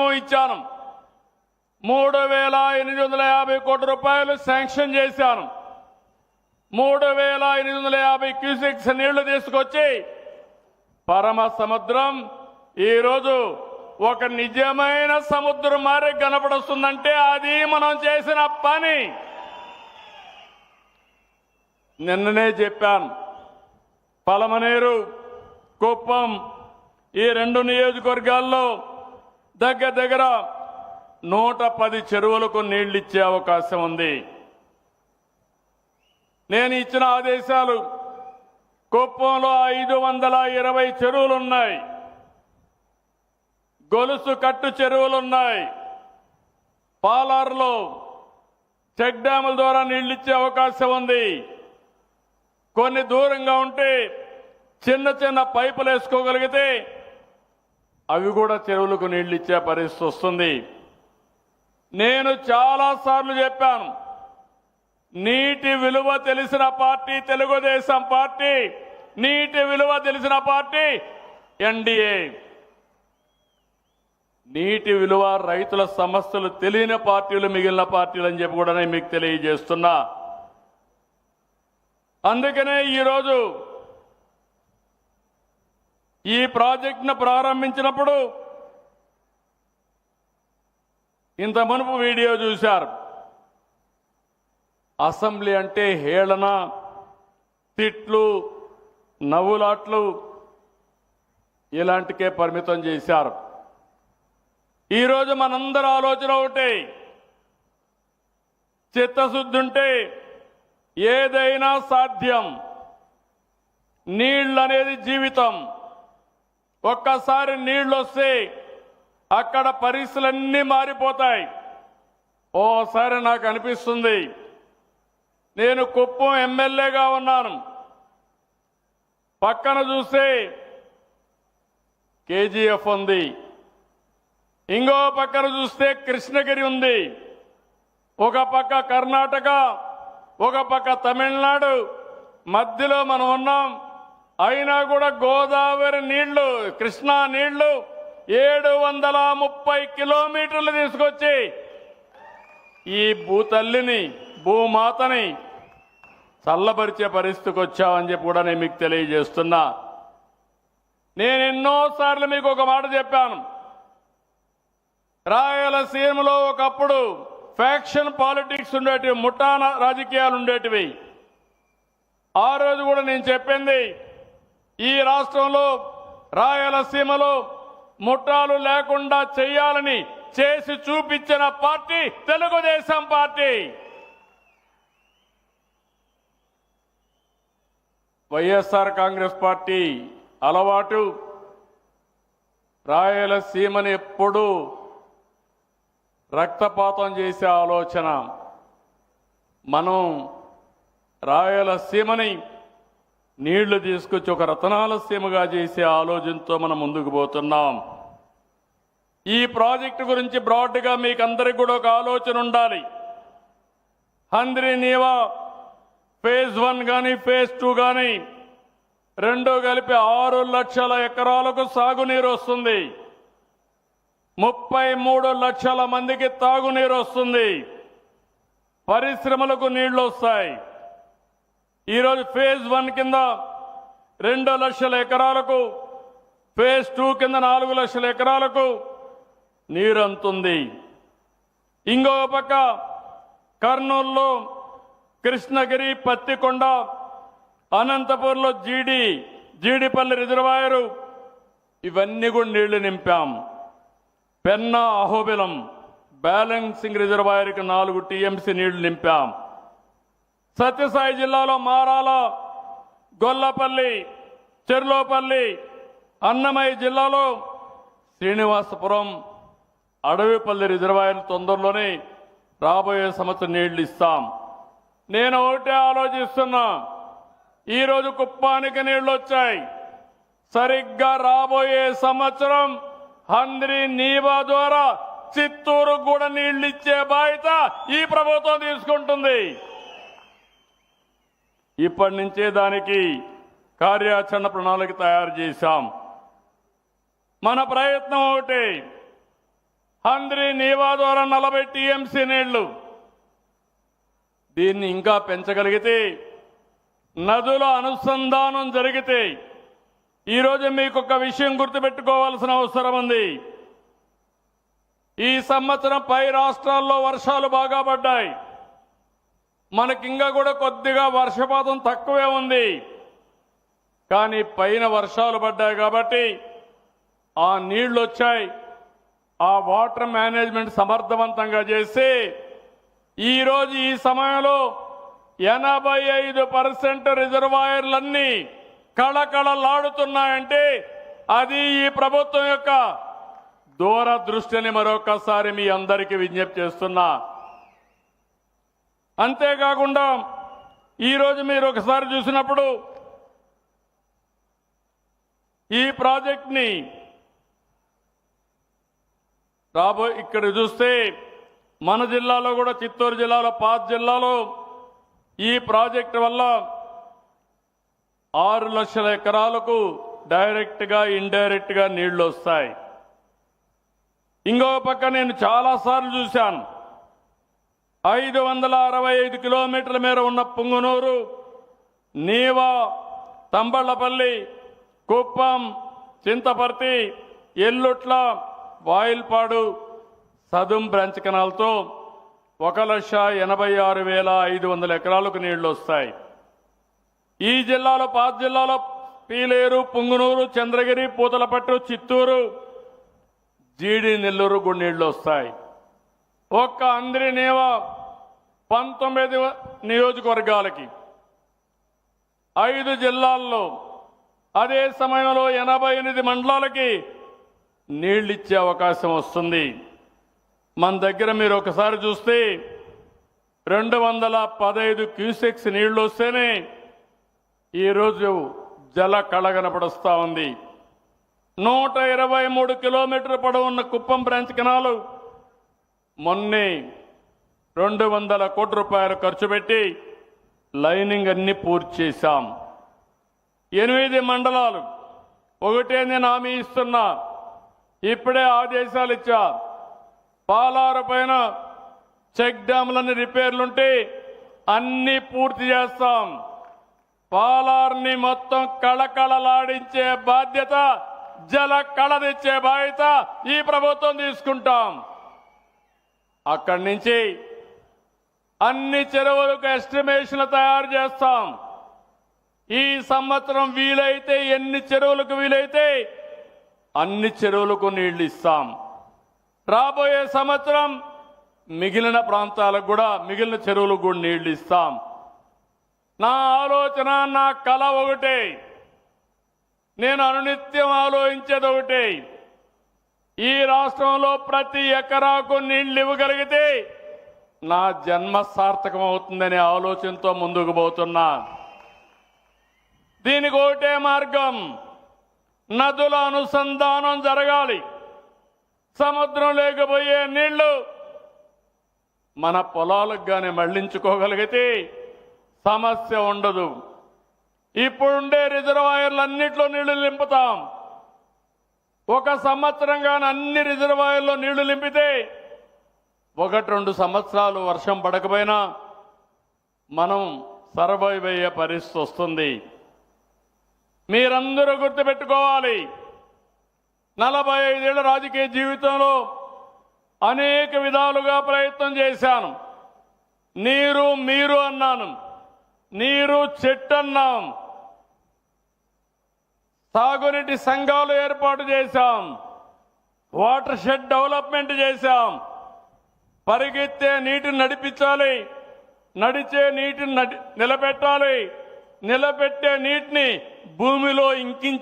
ఇచ్చాను. మూడు వేల ఎనిమిది వందల యాభై కోట్ల రూపాయలు శాంక్షన్ చేశాను. మూడు వేల ఎనిమిది వందల యాభై క్యూసెక్స్ నీళ్ళు తీసుకొచ్చి పరమ సముద్రం ఈరోజు ఒక నిజమైన సముద్రం మారి కనపడుస్తుందంటే అది మనం చేసిన పని. నిన్ననే చెప్పాను. పలమనేరు కుప్పం ఈ రెండు నియోజకవర్గాల్లో దగ్గర దగ్గర నూట పది చెరువులకు నీళ్ళిచ్చే అవకాశం ఉంది. నేను ఇచ్చిన ఆదేశాలు కుప్పంలో ఐదు వందల ఇరవై చెరువులున్నాయి. గొలుసు కట్టు చెరువులున్నాయి. పాలార్లో చెక్ డ్యాముల ద్వారా నీళ్ళిచ్చే అవకాశం ఉంది. కొన్ని దూరంగా ఉంటే చిన్న చిన్న పైపులు వేసుకోగలిగితే అవి కూడా చెరువులకు నీళ్ళు ఇచ్చే పరిస్థితి వస్తుంది. నేను చాలా సార్లు చెప్పాను నీటి విలువ తెలిసిన పార్టీ తెలుగుదేశం పార్టీ నీటి విలువ తెలిసిన పార్టీ ఎన్డీఏ. నీటి విలువ రైతుల సమస్యలు తెలియని పార్టీలు మిగిలిన పార్టీలు అని చెప్పి కూడా నేను మీకు తెలియజేస్తున్నా. అందుకనే ఈరోజు ఈ ప్రాజెక్టును ప్రారంభించినప్పుడు ఇంత మునుపు వీడియో చూశారు. అసెంబ్లీ అంటే హేళన తిట్లు నవ్వులాట్లు ఇలాంటికే పరిమితం చేశారు. ఈరోజు మనందరి ఆలోచన ఒకటే. చిత్తశుద్ధి ఉంటే ఏదైనా సాధ్యం. నీళ్ళనేది జీవితం. ఒక్కసారి నీళ్ళు వస్తే అక్కడ పరిస్థితులన్నీ మారిపోతాయి. ఓసారి నాకు అనిపిస్తుంది. నేను కుప్పం ఎమ్మెల్యేగా ఉన్నాను. పక్కన చూస్తే కేజీఎఫ్ ఉంది. ఇంకో పక్కన చూస్తే కృష్ణగిరి ఉంది. ఒక పక్క కర్ణాటక ఒక పక్క తమిళనాడు. మధ్యలో మనం ఉన్నాం. అయినా కూడా గోదావరి నీళ్ళు కృష్ణా నీళ్ళు ఏడు వందల ముప్పై కిలోమీటర్లు తీసుకొచ్చి ఈ భూతల్లిని భూమాతని చల్లబరిచే పరిస్థితికి వచ్చామని చెప్పి కూడా నేను మీకు తెలియజేస్తున్నా. నేను ఎన్నోసార్లు మీకు ఒక మాట చెప్పాను. రాయలసీమలో ఒకప్పుడు ఫ్యాక్షన్ పాలిటిక్స్ ఉండేటివి ముఠాన రాజకీయాలు ఉండేటివి. ఆ రోజు కూడా నేను చెప్పింది ఈ రాష్ట్రంలో రాయలసీమలో ముఠాలు లేకుండా చేయాలని చేసి చూపించిన party Telugu Desam party. YSR Congress party అలవాటు రాయలసీమని ఎప్పుడూ రక్తపాతం చేసే ఆలోచన. మనం రాయలసీమని నీళ్ళు తీసుకొచ్చి ఒక రతనాల సీమగా చేసే ఆలోచనతో మనం ముందుకు పోతున్నాం. ఈ ప్రాజెక్టు గురించి బ్రాడ్గా మీకు అందరికి కూడా ఒక ఆలోచన ఉండాలి. హంద్రి నీవా ఫేజ్ వన్ కానీ ఫేజ్ టూ కానీ రెండు కలిపి ఆరు లక్షల ఎకరాలకు సాగునీరు వస్తుంది. ముప్పై మూడు లక్షల మందికి తాగునీరు వస్తుంది. పరిశ్రమలకు నీళ్ళు వస్తాయి. ఈరోజు ఫేజ్ వన్ కింద రెండు లక్షల ఎకరాలకు ఫేజ్ టూ కింద నాలుగు లక్షల ఎకరాలకు నీరు అందుతుంది ఇంకో పక్క కర్నూలులో కృష్ణగిరి పత్తికొండ అనంతపూర్లో జీడి జీడిపల్లి రిజర్వాయరు ఇవన్నీ కూడా నీళ్ళు నింపాం. పెన్నా అహోబిలం బ్యాలెన్సింగ్ రిజర్వాయర్కి నాలుగు టీఎంసీ నీళ్ళు నింపాం. సత్యసాయి జిల్లాలో మారాల గొల్లపల్లి చెర్లోపల్లి అన్నమయ్య జిల్లాలో శ్రీనివాసపురం అడవిపల్లి రిజర్వాయర్ తొందరలోనే రాబోయే సంవత్సరం నీళ్ళు ఇస్తాం నేను ఒకటే ఆలోచిస్తున్నా ఈరోజు కుప్పానికి నీళ్ళు వచ్చాయి సరిగ్గా రాబోయే సంవత్సరం హంద్రి నీవా ద్వారా చిత్తూరు కూడా నీళ్ళు ఇచ్చే బాధ్యత ఈ ప్రభుత్వం తీసుకుంటుంది. ఇప్పటి నుంచే దానికి కార్యాచరణ ప్రణాళిక తయారు చేశాం. మన ప్రయత్నం ఒకటి. హంద్రి నీవా ద్వారా నలభై టీఎంసీ నీళ్ళు. దీన్ని ఇంకా పెంచగలిగితే నదుల అనుసంధానం జరిగితే ఈరోజు మీకు ఒక విషయం గుర్తుపెట్టుకోవాల్సిన అవసరం ఉంది. ఈ సంవత్సరం పై రాష్ట్రాల్లో వర్షాలు బాగా పడ్డాయి. మనకి ఇంకా కూడా కొద్దిగా వర్షపాతం తక్కువే ఉంది. కానీ పైన వర్షాలు పడ్డాయి కాబట్టి ఆ నీళ్ళు వచ్చాయి. ఆ వాటర్ మేనేజ్మెంట్ సమర్థవంతంగా చేసి ఈరోజు ఈ సమయంలో ఎనభై ఐదు పర్సెంట్ రిజర్వాయర్లన్నీ కళకళలాడుతున్నాయంటే అది ఈ ప్రభుత్వం యొక్క దూరదృష్టిని మరొకసారి మీ అందరికీ విజ్ఞప్తి చేస్తున్నా. అంతేకాకుండా ఈరోజు మీరు ఒకసారి చూసినప్పుడు ఈ ప్రాజెక్ట్ని రాబో ఇక్కడ చూస్తే మన జిల్లాలో కూడా చిత్తూరు జిల్లాలో పాత జిల్లాలో ఈ ప్రాజెక్ట్ వల్ల ఆరు లక్షల ఎకరాలకు డైరెక్ట్గా ఇండైరెక్ట్గా నీళ్ళు వస్తాయి. ఇంకో పక్క నేను చాలాసార్లు చూశాను. ఐదు వందల అరవై ఐదు కిలోమీటర్ల మేర ఉన్న పుంగునూరు నీవా తంబళ్ళపల్లి కుప్పం చింతపర్తి ఎల్లుట్ల వాయిల్పాడు సదుం బ్రాంచ్ కెనాల్తో ఒక లక్ష ఎనభై ఆరు వేల ఐదు వందల ఎకరాలకు నీళ్ళు వస్తాయి. ఈ జిల్లాలో పాత జిల్లాలో పీలేరు పుంగునూరు చంద్రగిరి పూతలపట్టు చిత్తూరు జీడి నెల్లూరు కూడా నీళ్ళు వస్తాయి. ఒక్క అందరినేవ పంతొమ్మిది నియోజకవర్గాలకి. ఐదు జిల్లాల్లో అదే సమయంలో ఎనభై ఎనిమిది మండలాలకి నీళ్ళిచ్చే అవకాశం వస్తుంది. మన దగ్గర మీరు ఒకసారి చూస్తే రెండు వందల పదహైదు క్యూసెక్స్ నీళ్ళు వస్తేనే ఈరోజు జల కళగనపడుస్తూ ఉంది. నూట ఇరవై మూడు కిలోమీటర్ పొడవున్న కుప్పం బ్రాంచ్ కెనాలు మొన్నే రెండు వందల కోట్ల రూపాయలు ఖర్చు పెట్టి లైనింగ్ అన్ని పూర్తి చేశాం. ఎనిమిది మండలాలు ఒకటే నేను హామీ ఇస్తున్నా. ఇప్పుడే ఆదేశాలు ఇచ్చా. పాలారు పైన చెక్ డ్యాములన్నీ రిపేర్లుంటే అన్ని పూర్తి చేస్తాం. పాలార్ని మొత్తం కళకళలాడించే బాధ్యత జల కళ తెచ్చే బాధ్యత ఈ ప్రభుత్వం తీసుకుంటాం. అక్కడి నుంచి అన్ని చెరువులకు ఎస్టిమేషన్లు తయారు చేస్తాం. ఈ సంవత్సరం వీలైతే ఎన్ని చెరువులకు వీలైతే అన్ని చెరువులకు నీళ్ళు ఇస్తాం. రాబోయే సంవత్సరం మిగిలిన ప్రాంతాలకు కూడా మిగిలిన చెరువులకు కూడా నీళ్ళు ఇస్తాం. నా ఆలోచన నా కళ ఒకటే. నేను అనునిత్యం ఆలోచించేది ఒకటే. ఈ రాష్ట్రంలో ప్రతి ఎకరాకు నీళ్ళు ఇవ్వగలిగితే నా జన్మ సార్థకం అవుతుందనే ఆలోచనతో ముందుకు పోతున్నా. దీనికి ఒకటే మార్గం నదుల అనుసంధానం జరగాలి. సముద్రం లేకపోయే నీళ్ళు మన పొలాలకు కానీ మళ్ళించుకోగలిగితే సమస్య ఉండదు. ఇప్పుడుండే రిజర్వాయర్లన్నింటిలో నీళ్ళు నింపుతాం. ఒక సంవత్సరం అన్ని రిజర్వాయర్లో నీళ్ళు నింపితే ఒకటి రెండు సంవత్సరాలు వర్షం పడకపోయినా మనం సర్వైవ్ అయ్యే పరిస్థితి వస్తుంది. మీరందరూ గుర్తుపెట్టుకోవాలి. నలభై ఐదేళ్ళ రాజకీయ జీవితంలో అనేక విధాలుగా ప్రయత్నం చేశాను. నీరు మీరు అన్నాను. నీరు చెట్టు అన్నాం. సాగునీటి సంఘాలు ఏర్పాటు చేశాం. వాటర్ షెడ్ డెవలప్మెంట్ చేశాం. పరిగెత్తే నీటిని నడిపించాలి. నడిచే నీటిని నడి నిలబెట్టాలి. నిలబెట్టే నీటిని భూమిలో ఇంకించే